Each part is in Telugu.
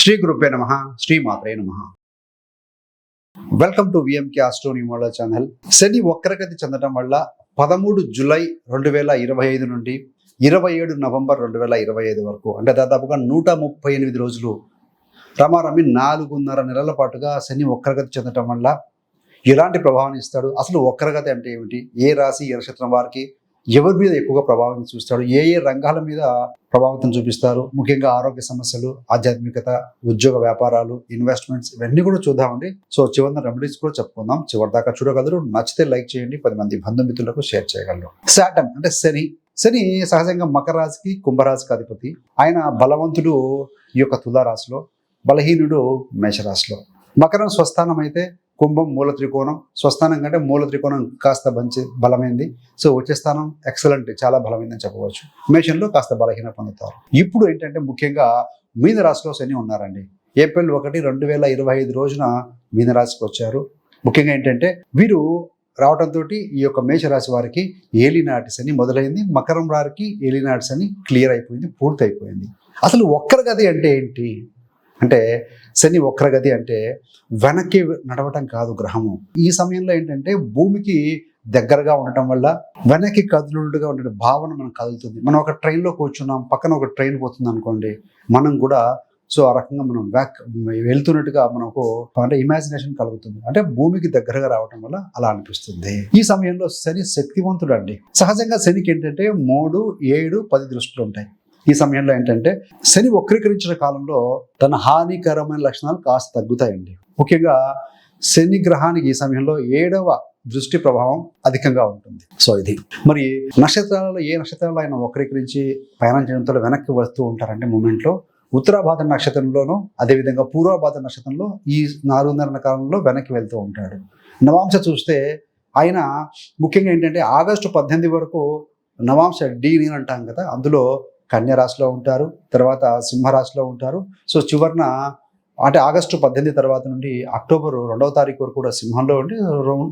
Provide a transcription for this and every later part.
శ్రీ గురుపే నమ శ్రీ మాత్రే నమ. వెల్కమ్ టు విఎంకే ఆస్ట్రో న్యూమోలో ఛానల్ శని వక్రగతి చెందడం వల్ల పదమూడు జులై రెండు వేల ఇరవై ఐదు నుండి ఇరవై ఏడు నవంబర్ రెండు వేల ఇరవై ఐదు వరకు అంటే దాదాపుగా నూట ముప్పై ఎనిమిది రోజులు రమారమి నాలుగున్నర నెలల పాటుగా శని వక్రగతి చెందడం వల్ల ఎలాంటి ప్రభావాన్ని ఇస్తాడు? అసలు వక్రగతి అంటే ఏమిటి? ఏ రాశి ఏ నక్షత్రం వారికి ఎవరి మీద ఎక్కువగా ప్రభావం చూస్తాడు ఏ ఏ రంగాల మీద ప్రభావితం చూపిస్తారు? ముఖ్యంగా ఆరోగ్య సమస్యలు ఆధ్యాత్మికత ఉద్యోగ వ్యాపారాలు ఇన్వెస్ట్మెంట్స్ ఇవన్నీ కూడా చూద్దామండి. సో చివరిన రెమెడీస్ కూడా చెప్పుకుందాం. చివరి దాకా చూడగలరు. నచ్చితే లైక్ చేయండి. పది మంది బంధుమిత్రులకు షేర్ చేయగలరు. శాటన్ అంటే శని. శని సహజంగా మకరరాశికి కుంభరాశికి అధిపతి. ఆయన బలవంతుడు ఈ యొక్క తులారాశిలో బలహీనుడు మేషరాశిలో. మకరం స్వస్థానం అయితే కుంభం మూల త్రికోణం. స్వస్థానం కంటే మూల త్రికోణం కాస్త మంచి బలమైంది. సో వచ్చే స్థానం ఎక్సలెంట్ చాలా బలమైందని చెప్పవచ్చు. మేషంలో కాస్త బలహీన పొందుతారు. ఇప్పుడు ఏంటంటే ముఖ్యంగా మీన రాశిలో శని ఉన్నారండి. ఏప్రిల్ ఒకటి రెండు వేల ఇరవై ఐదు రోజున మీనరాశికి వచ్చారు. ముఖ్యంగా ఏంటంటే వీరు రావడంతో ఈ యొక్క మేషరాశి వారికి ఏలినాటి శని మొదలైంది. మకరం వారికి ఏలినాటి శని క్లియర్ అయిపోయింది పూర్తయిపోయింది. అసలు ఒక్కరి గది అంటే ఏంటి? అంటే శని వక్రగతి అంటే వెనక్కి నడవటం కాదు గ్రహము. ఈ సమయంలో ఏంటంటే భూమికి దగ్గరగా ఉండటం వల్ల వెనక్కి కదులుడుగా ఉండే భావన మనం కదులుతుంది. మనం ఒక ట్రైన్లో కూర్చున్నాం పక్కన ఒక ట్రైన్ పోతుంది అనుకోండి మనం కూడా సో ఆ రకంగా మనం బ్యాక్ వెళ్తున్నట్టుగా మనకు అంటే ఇమాజినేషన్ కలుగుతుంది. అంటే భూమికి దగ్గరగా రావటం వల్ల అలా అనిపిస్తుంది. ఈ సమయంలో శని శక్తివంతుడు అండి సహజంగా శనికి ఏంటంటే మూడు ఏడు పది దృష్టిలు ఉంటాయి. ఈ సమయంలో ఏంటంటే శని వక్రీకరించిన కాలంలో తన హానికరమైన లక్షణాలు కాస్త తగ్గుతాయండి. ముఖ్యంగా శని గ్రహానికి ఈ సమయంలో ఏడవ దృష్టి ప్రభావం అధికంగా ఉంటుంది. సో ఇది. మరి నక్షత్రాలలో ఏ నక్షత్రాలు ఆయన వక్రీకరించి ప్రయాణం చేయడంతో వెనక్కి వస్తూ ఉంటారంటే మూమెంట్లో? ఉత్తరాభాద నక్షత్రంలోనూ అదేవిధంగా పూర్వభాద నక్షత్రంలో ఈ నాలుగున్నర కాలంలో వెనక్కి వెళ్తూ ఉంటాడు. నవాంశ చూస్తే ఆయన ముఖ్యంగా ఏంటంటే ఆగస్టు పద్దెనిమిది వరకు నవాంశ డి నేను అంటాం కదా అందులో కన్యరాశిలో ఉంటారు తర్వాత సింహరాశిలో ఉంటారు. సో చివరిన అంటే ఆగస్టు పద్దెనిమిది తర్వాత నుండి అక్టోబర్ రెండవ తారీఖు వరకు కూడా సింహంలో ఉండి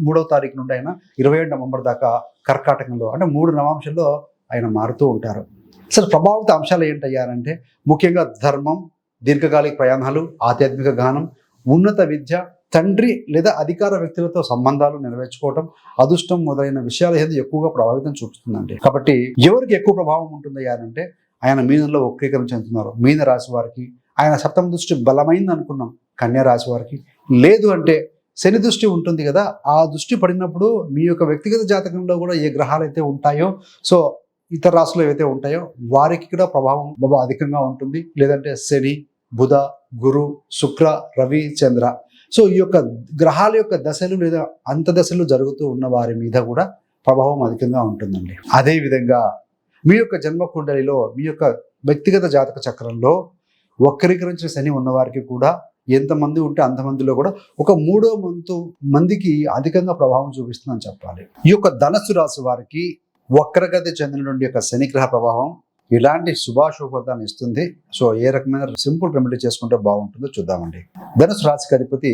మూడవ తారీఖు నుండి ఆయన ఇరవై ఏడు నవంబర్ దాకా కర్కాటకంలో అంటే మూడు నవాంశంలో ఆయన మారుతూ ఉంటారు. అసలు ప్రభావిత అంశాలు ఏంటయ్యారంటే ముఖ్యంగా ధర్మం దీర్ఘకాలిక ప్రయాణాలు ఆధ్యాత్మిక గానం ఉన్నత విద్య తండ్రి లేదా అధికార వ్యక్తులతో సంబంధాలు నెరవేర్చుకోవటం అదృష్టం మొదలైన విషయాల మీద ఎక్కువగా ప్రభావితం చూపుతుందండి. కాబట్టి ఎవరికి ఎక్కువ ప్రభావం ఉంటుంది అంటే ఆయన మీనంలో వక్రీకరణ చెందుతున్నారు. మీన రాశి వారికి ఆయన సప్తమ దృష్టి బలమైంది అనుకున్నాం. కన్యా రాశి వారికి లేదు అంటే శని దృష్టి ఉంటుంది కదా ఆ దృష్టి పడినప్పుడు మీ యొక్క వ్యక్తిగత జాతకంలో కూడా ఏ గ్రహాలు అయితే ఉంటాయో సో ఇతర రాశులు ఏవైతే ఉంటాయో వారికి కూడా ప్రభావం బాబా అధికంగా ఉంటుంది. లేదంటే శని బుధ గురు శుక్ర రవి చంద్ర. సో ఈ యొక్క గ్రహాల యొక్క దశలు లేదా అంత దశలు జరుగుతూ ఉన్న వారి మీద కూడా ప్రభావం అధికంగా ఉంటుందండి. అదే విధంగా మీ యొక్క జన్మ కుండలిలో మీ యొక్క వ్యక్తిగత జాతక చక్రంలో వక్రీకరించిన శని ఉన్నవారికి కూడా ఎంతమంది ఉంటే అంతమందిలో కూడా ఒక మూడో వంతు మందికి అధికంగా ప్రభావం చూపిస్తుందని చెప్పాలి. ఈ యొక్క ధనస్సు రాశి వారికి వక్రగతి చెందినటువంటి యొక్క శనిగ్రహ ప్రభావం ఇలాంటి శుభాశుభ ఫలితాన్ని ఇస్తుంది. సో ఏ రకమైన సింపుల్ రెమెడీ చేసుకుంటే బాగుంటుందో చూద్దామండి. ధనుసు రాశికి అధిపతి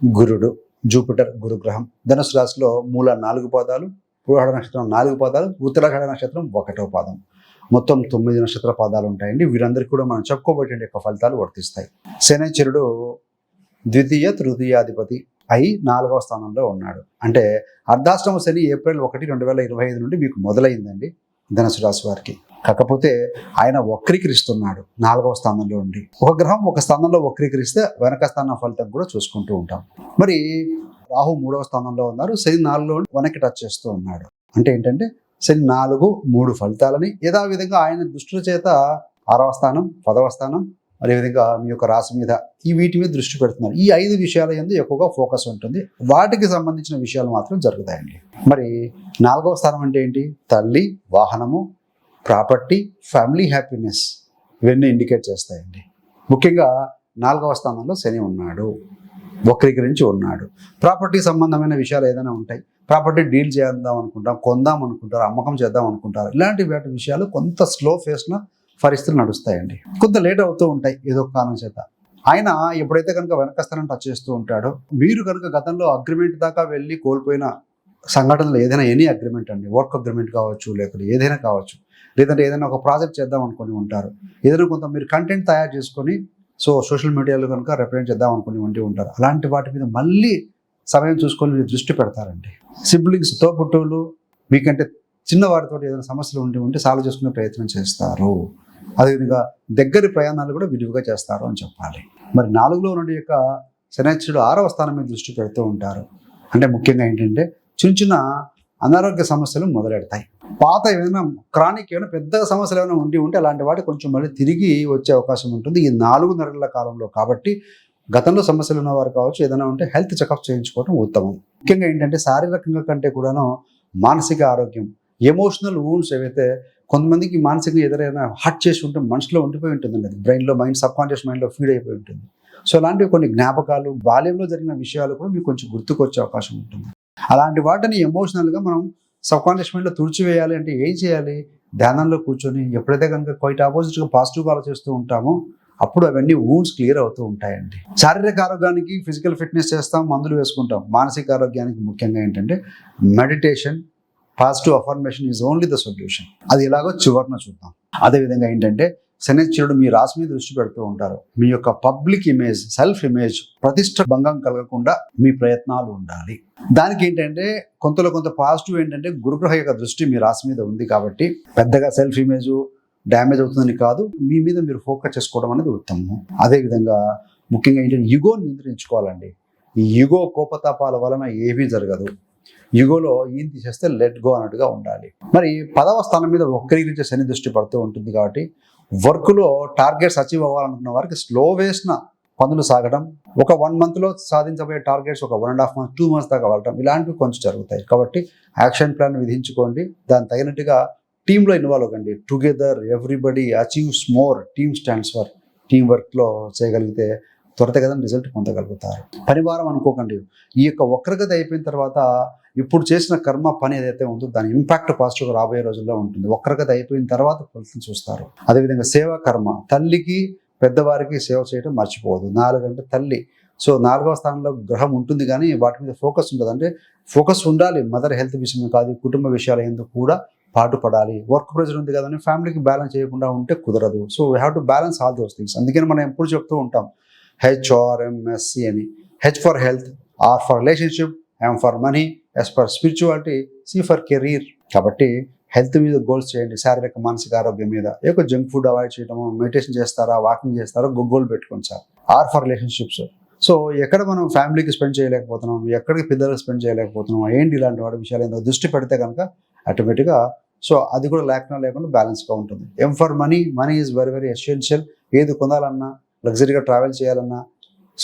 గురుడు జూపిటర్ గురుగ్రహం. ధనుసు రాశిలో మూల నాలుగు పాదాలు పూర్వాడ నక్షత్రం నాలుగు పాదాలు ఉత్తరాఖండ నక్షత్రం ఒకటో పాదం. మొత్తం తొమ్మిది నక్షత్ర పాదాలు ఉంటాయండి. వీరందరికీ కూడా మనం చెప్పుకోబోయేటువంటి యొక్క ఫలితాలు వర్తిస్తాయి. శనిచరుడు ద్వితీయ తృతీయాధిపతి అయి నాలుగవ స్థానంలో ఉన్నాడు. అంటే అర్ధాశ్రమ శని ఏప్రిల్ ఒకటి రెండు వేల ఇరవై ఐదు నుండి మీకు మొదలైందండి ధనుసు రాశి వారికి. కాకపోతే ఆయన వక్రీకరిస్తున్నాడు నాలుగవ స్థానంలో ఉండి. ఒక గ్రహం ఒక స్థానంలో వక్రీకరిస్తే వెనక స్థానం ఫలితం కూడా చూసుకుంటూ ఉంటాం. మరి రాహు మూడవ స్థానంలో ఉన్నారు. శని నాలుగులో వెనక్కి టచ్ చేస్తూ ఉన్నాడు. అంటే ఏంటంటే శని నాలుగు మూడు ఫలితాలని యథావిధంగా ఆయన దృష్టిల చేత ఆరవ స్థానం పదవ స్థానం అదేవిధంగా మీ యొక్క రాశి మీద ఈ వీటి మీద దృష్టి పెడుతున్నారు. ఈ ఐదు విషయాల ఎందు ఎక్కువగా ఫోకస్ ఉంటుంది. వాటికి సంబంధించిన విషయాలు మాత్రం జరుగుతాయండి. మరి నాలుగవ స్థానం అంటే ఏంటి? తల్లి వాహనము ప్రాపర్టీ ఫ్యామిలీ హ్యాపీనెస్ ఇవన్నీ ఇండికేట్ చేస్తాయండి. ముఖ్యంగా నాలుగవ స్థానంలో శని ఉన్నాడు. వక్రీకరించి ఉన్నాడు. ప్రాపర్టీ సంబంధమైన విషయాలు ఏదైనా ఉంటాయి. ప్రాపర్టీ డీల్ చేద్దాం అనుకుంటాం కొందాం అనుకుంటారు అమ్మకం చేద్దాం అనుకుంటారు. ఇలాంటి వాటి విషయాలు కొంత స్లో ఫేస్లో పరిస్థితులు నడుస్తాయండి. కొంత లేట్ అవుతూ ఉంటాయి ఏదో ఒక కారణం చేత. ఆయన ఎప్పుడైతే కనుక వెనకస్థానం టచ్ చేస్తూ ఉంటాడో మీరు కనుక గతంలో అగ్రిమెంట్ దాకా వెళ్ళి కోల్పోయిన సంఘటనలు ఏదైనా ఎనీ అగ్రిమెంట్ అండి వర్క్ అగ్రిమెంట్ కావచ్చు లేకపోతే ఏదైనా కావచ్చు లేదంటే ఏదైనా ఒక ప్రాజెక్ట్ చేద్దాం అనుకుని ఉంటారు. ఏదైనా కొంత మీరు కంటెంట్ తయారు చేసుకొని సో సోషల్ మీడియాలో కనుక రిప్రజెంట్ చేద్దాం అనుకుని ఉండి ఉంటారు. అలాంటి వాటి మీద మళ్ళీ సమయం చూసుకొని మీరు దృష్టి పెడతారండి. సిబ్లింగ్స్ తోబుట్టువులు మీకంటే చిన్నవారితో ఏదైనా సమస్యలు ఉండి ఉంటే సాల్వ్ చేసుకునే ప్రయత్నం చేస్తారు. అదేవిధంగా దగ్గరి ప్రయాణాలు కూడా విలువగా చేస్తారు అని చెప్పాలి. మరి నాలుగులో నుండి యొక్క శనిచుడు ఆరవ స్థానం మీద దృష్టి పెడుతూ ఉంటారు. అంటే ముఖ్యంగా ఏంటంటే చిన్న చిన్న అనారోగ్య సమస్యలు మొదలెడతాయి. పాత ఏమైనా క్రానిక్ ఏమైనా పెద్ద సమస్యలు ఏమైనా ఉండి ఉంటే అలాంటి వాటి కొంచెం మళ్ళీ తిరిగి వచ్చే అవకాశం ఉంటుంది. ఈ నాలుగు నెలల కాలంలో కాబట్టి గతంలో సమస్యలు ఉన్నవారు కావచ్చు ఏదైనా ఉంటే హెల్త్ చెకప్ చేయించుకోవడం ఉత్తమం. ముఖ్యంగా ఏంటంటే శారీరకంగా కంటే కూడాను మానసిక ఆరోగ్యం ఎమోషనల్ వూన్స్ ఏవైతే కొంతమందికి మానసికంగా ఎదురైనా హర్ట్ చేసి ఉంటే మనసులో ఉండిపోయి ఉంటుందండి అది బ్రెయిన్లో మైండ్ సబ్ కాన్షియస్ మైండ్లో ఫీడ్ అయిపోయి ఉంటుంది. సో అలాంటివి కొన్ని జ్ఞాపకాలు బాల్యంలో జరిగిన విషయాలు కూడా మీకు కొంచెం గుర్తుకొచ్చే అవకాశం ఉంటుంది. అలాంటి వాటిని ఎమోషనల్గా మనం సబ్కాన్షియస్ మైండ్లో తుడిచివేయాలి అంటే ఏం చేయాలి? ధ్యానంలో కూర్చొని ఎప్పుడైతే కనుక క్వైట్ ఆపోజిట్గా పాజిటివ్గా ఆలోచిస్తూ ఉంటామో అప్పుడు అవన్నీ వూన్స్ క్లియర్ అవుతూ ఉంటాయండి. శారీరక ఆరోగ్యానికి ఫిజికల్ ఫిట్నెస్ చేస్తాం మందులు వేసుకుంటాం. మానసిక ఆరోగ్యానికి ముఖ్యంగా ఏంటంటే meditation positive affirmation is only the solution అది ఎలాగో చివరిన చూద్దాం. అదేవిధంగా ఏంటంటే శనిశ్చరుడు మీ రాశి మీద దృష్టి పెడుతూ ఉంటారు. మీ యొక్క పబ్లిక్ ఇమేజ్ సెల్ఫ్ ఇమేజ్ ప్రతిష్ట భంగం కలగకుండా మీ ప్రయత్నాలు ఉండాలి. దానికి ఏంటంటే కొంతలో కొంత పాజిటివ్ ఏంటంటే గురుగ్రహ యొక్క దృష్టి మీ రాశి మీద ఉంది కాబట్టి పెద్దగా సెల్ఫ్ ఇమేజ్ డ్యామేజ్ అవుతుందని కాదు మీ మీద మీరు ఫోకస్ చేసుకోవడం అనేది ఉత్తమం అదేవిధంగా ముఖ్యంగా ఏంటంటే యుగోని నియంత్రించుకోవాలండి. ఈ యుగో కోపతాపాల వలన ఏమీ జరగదు. యుగోలో ఏం తీసేస్తే లెట్ గో అన్నట్టుగా ఉండాలి. మరి పదవ స్థానం మీద వక్రీకరించే శని దృష్టి పడుతూ ఉంటుంది కాబట్టి వర్క్లో టార్గెట్స్ అచీవ్ అవ్వాలనుకున్న వారికి స్లో వేసిన పనులు సాగడం ఒక వన్ మంత్లో సాధించబోయే టార్గెట్స్ ఒక one and half month two months దాకా వెళ్ళడం ఇలాంటివి కొంచెం జరుగుతాయి. కాబట్టి యాక్షన్ ప్లాన్ విధించుకోండి. దాని తగినట్టుగా టీంలో ఇన్వాల్వ్ అవ్వండి. Together everybody achieves more team stands for team వర్క్లో చేయగలిగితే త్వరితగతిన రిజల్ట్ పొందగలుగుతారు. పనివారం అనుకోకండి. ఈ యొక్క వక్రగతి అయిపోయిన తర్వాత ఇప్పుడు చేసిన కర్మ పని ఏదైతే ఉందో దాని ఇంపాక్ట్ పాజిటివ్గా రాబోయే రోజుల్లో ఉంటుంది. వక్రగతి అయిపోయిన తర్వాత ఫలితం చూస్తారు. అదేవిధంగా సేవా కర్మ తల్లికి పెద్దవారికి సేవ చేయడం మర్చిపోదు నాలుగంటే తల్లి. సో నాలుగవ స్థానంలో గ్రహం ఉంటుంది కానీ వాటి మీద ఫోకస్ ఉండదు. అంటే ఫోకస్ ఉండాలి. మదర్ హెల్త్ విషయమే కాదు కుటుంబ విషయాల ఎందుకు కూడా పాటుపడాలి. వర్క్ ప్రెజర్ ఉంది కదని ఫ్యామిలీకి బ్యాలెన్స్ చేయకుండా ఉంటే కుదరదు. So we have to balance all those things అందుకని మనం ఎప్పుడు చెప్తూ ఉంటాం హెచ్ఆర్ఎంఎస్సి అని. H for health R for relationship M for money S for spirituality C for career. కాబట్టి హెల్త్ మీద గోల్స్ చేయండి. శారీరక మానసిక ఆరోగ్యం మీద. ఎక్కువ జంక్ ఫుడ్ అవాయిడ్ చేయడము మెడిటేషన్ చేస్తారా వాకింగ్ చేస్తారా గోల్ పెట్టుకోండి sir. R for relationships. So ఎక్కడ మనం ఫ్యామిలీకి స్పెండ్ చేయలేకపోతున్నాం ఎక్కడికి పిల్లలకు స్పెండ్ చేయలేకపోతున్నాం ఏంటి ఇలాంటి వాటి విషయాలు ఏంటో దృష్టి పెడితే కనుక ఆటోమేటిక్గా సో అది కూడా లేకుండా లేకుండా బ్యాలెన్స్గా ఉంటుంది. M for money money is very very essential ఏది కొనాలన్నా లగ్జరీగా ట్రావెల్ చేయాలన్నా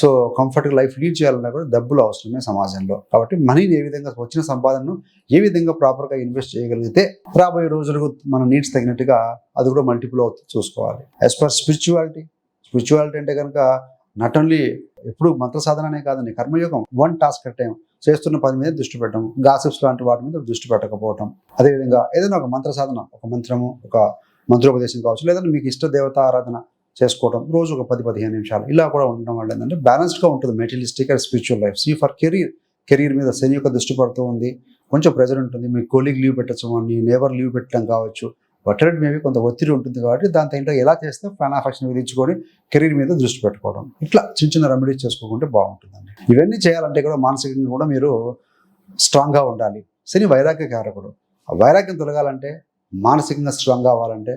సో కంఫర్ట్గా లైఫ్ లీడ్ చేయాలన్నా కూడా డబ్బులు అవసరమే సమాజంలో. కాబట్టి మనీని ఏ విధంగా వచ్చిన సంపాదనను ఏ విధంగా ప్రాపర్గా ఇన్వెస్ట్ చేయగలిగితే రాబోయే రోజులకు మన నీడ్స్ తగినట్టుగా అది కూడా మల్టిపుల్ అవుతుంది చూసుకోవాలి. యాజ్ పర్ స్పిరిచువాలిటీ స్పిరిచువాలిటీ అంటే కనుక నాట్ ఓన్లీ ఎప్పుడు మంత్ర సాధననే కాదండి కర్మయోగం వన్ టాస్క్ అట్ టైం చేస్తున్న పని మీద దృష్టి పెట్టడం గాసిప్స్ లాంటి వాటి మీద దృష్టి పెట్టకపోవటం. అదేవిధంగా ఏదైనా ఒక మంత్ర సాధన ఒక మంత్రము ఒక మంత్రోపదేశం కావచ్చు లేదంటే మీకు ఇష్ట దేవత ఆరాధన చేసుకోవడం రోజు ఒక పది పదిహేను నిమిషాలు ఇలా కూడా ఉండడం వల్ల ఏంటంటే బ్యాలెన్స్డ్గా ఉంటుంది materialistic and spiritual life C for career career మీద శని యొక్క దృష్టి పడుతూ ఉంది కొంచెం ప్రెజర్ ఉంటుంది మీ కొలీగ్ లీవ్ పెట్టచ్చు మీ నేబర్ లీవ్ పెట్టడం కావచ్చు వట్టెడ్ మేబీ కొంత ఒత్తిడి ఉంటుంది కాబట్టి దాని తగిన ఎలా చేస్తే ప్లాన్ ఆఫెక్షన్ విధించుకొని కెరీర్ మీద దృష్టి పెట్టుకోవడం. ఇట్లా చిన్న చిన్న రెమెడీస్ చేసుకోకుంటే బాగుంటుందండి. ఇవన్నీ చేయాలంటే కూడా మానసికంగా కూడా మీరు స్ట్రాంగ్గా ఉండాలి. శని వైరాగ్య కారకుడు. ఆ వైరాగ్యం తొలగాలంటే మానసికంగా స్ట్రాంగ్ అవ్వాలంటే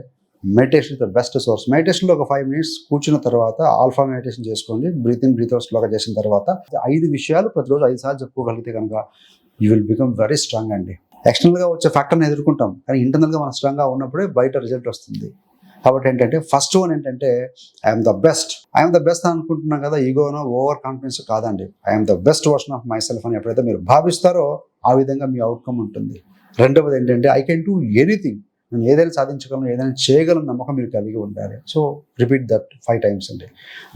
meditation is the best source మెడిటేషన్లో ఒక ఫైవ్ మినిట్స్ కూర్చున్న తర్వాత ఆల్ఫా మెడిటేషన్ చేసుకోండి. బ్రీత్ ఇన్ బ్రీత్ అవుట్ స్లోగా చేసిన తర్వాత. ఐదు విషయాలు ప్రతిరోజు ఐదు సార్లు చెప్పుకోగలిగితే కనుక you will become very strong అండి. ఎక్స్టర్నల్గా వచ్చే ఫ్యాక్టర్ని ఎదుర్కొంటాం. కానీ ఇంటర్నల్గా మనం స్ట్రాంగ్గా ఉన్నప్పుడే బయట రిజల్ట్ వస్తుంది. కాబట్టి ఏంటంటే ఫస్ట్ వన్ ఏంటంటే I'm the best I'm the best అనుకుంటున్నాం కదా ఈగోనో ఓవర్ కాన్ఫిడెన్స్ కాదండి. I'm the best version of myself అని ఎప్పుడైతే మీరు భావిస్తారో ఆ విధంగా మీ అవుట్కమ్ ఉంటుంది. రెండవది ఏంటంటే ఐ కెన్ డూ ఎనీథింగ్ నేను ఏదైనా సాధించగలను ఏదైనా చేయగలను నమ్మకం మీరు కలిగి ఉండాలి. So repeat that five times అండి.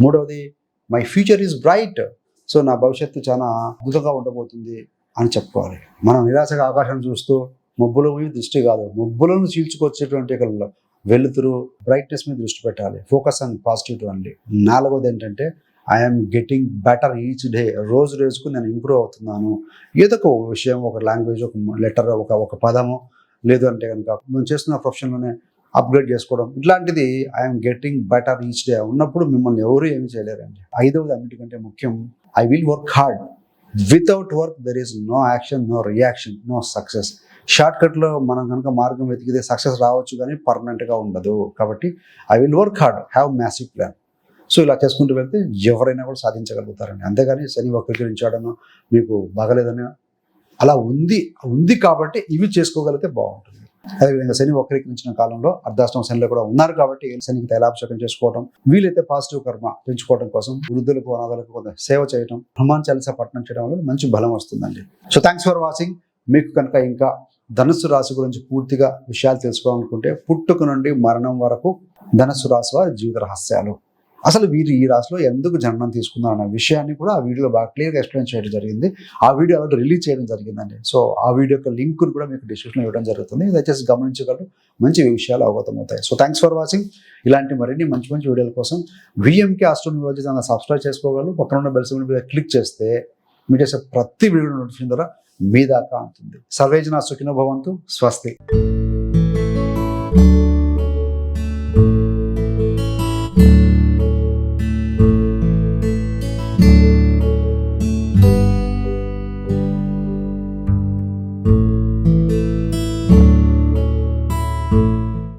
మూడవది my future is bright so నా భవిష్యత్తు చాలా అద్భుతంగా ఉండబోతుంది అని చెప్పుకోవాలి. మనం నిరాశగా ఆకాశం చూస్తూ మబ్బుల మీద దృష్టి కాదు. మబ్బులను చీల్చుకొచ్చేటువంటి వెలుతురు బ్రైట్నెస్ మీద దృష్టి పెట్టాలి. ఫోకస్ ఆన్ పాజిటివ్ అండి. నాలుగోది ఏంటంటే I'm getting better each day రోజు రోజుకు నేను ఇంప్రూవ్ అవుతున్నాను. ఏదో ఒక విషయం ఒక లాంగ్వేజ్ ఒక లెటర్ ఒక ఒక పదము లేదు అంటే కనుక మేము చేస్తున్న ప్రొఫెషన్లోనే అప్గ్రేడ్ చేసుకోవడం. ఇట్లాంటిది I'm getting better each day ఉన్నప్పుడు మిమ్మల్ని ఎవరు ఏమి చేయలేరండి. ఐదవది అన్నిటికంటే ముఖ్యం I will work hard without work there is no action no reaction no success short కట్లో మనం కనుక మార్గం వెతికితే సక్సెస్ రావచ్చు కానీ పర్మనెంట్గా ఉండదు. కాబట్టి I will work hard have massive plan so ఇలా చేసుకుంటూ వెళ్తే ఎవరైనా కూడా సాధించగలుగుతారండి. అంతేగాని శని వక్రీకరించాడనో మీకు బాగలేదని అలా ఉంది ఉంది కాబట్టి ఇవి చేసుకోగలిగితే బాగుంటుంది. అదేవిధంగా శని వక్రీకరించిన కాలంలో అర్ధాష్టమ శనిలో కూడా ఉన్నారు కాబట్టి శనికి తైలాభిషేకం చేసుకోవడం వీలైతే పాజిటివ్ కర్మ పెంచుకోవడం కోసం వృద్ధులకు అనాథలకు కొంత సేవ చేయడం హనుమాన్ చాలీసా పట్టణం చేయడం వల్ల మంచి బలం వస్తుందండి. సో థ్యాంక్స్ ఫర్ వాచింగ్ మీకు కనుక ఇంకా ధనుస్సు రాశి గురించి పూర్తిగా విషయాలు తెలుసుకోవాలనుకుంటే పుట్టుక నుండి మరణం వరకు ధనుస్సు రాశి వారి జీవిత రహస్యాలు. అసలు వీరు ఈ రాశిలో ఎందుకు జన్మం తీసుకున్నారు అన్న విషయాన్ని కూడా ఆ వీడియోలో బాగా క్లియర్గా ఎక్స్ప్లెయిన్ చేయడం జరిగింది. ఆ వీడియో అలాంటి రిలీజ్ చేయడం జరిగిందండి. సో ఆ వీడియో యొక్క లింక్ను కూడా మీకు డిస్క్రిప్షన్లో ఇవ్వడం జరుగుతుంది. దయచేసి గమనించగలరు. మంచి విషయాలు అవగతం అవుతాయి సో థ్యాంక్స్ ఫర్ వాచింగ్ ఇలాంటి మరిన్ని మంచి మంచి వీడియోల కోసం విఎంకే ఆస్ట్రోనాలజీ దాన్ని సబ్స్క్రైబ్ చేసుకోగలరు. పక్కన ఉన్న బెల్ సింబల్ మీద క్లిక్ చేస్తే మీరు చేసే ప్రతి వీడియో నోటిఫికేషన్ ద్వారా మీ దాకా ఉంటుంది సర్వేజన సుఖిన భవంతు. స్వస్తి.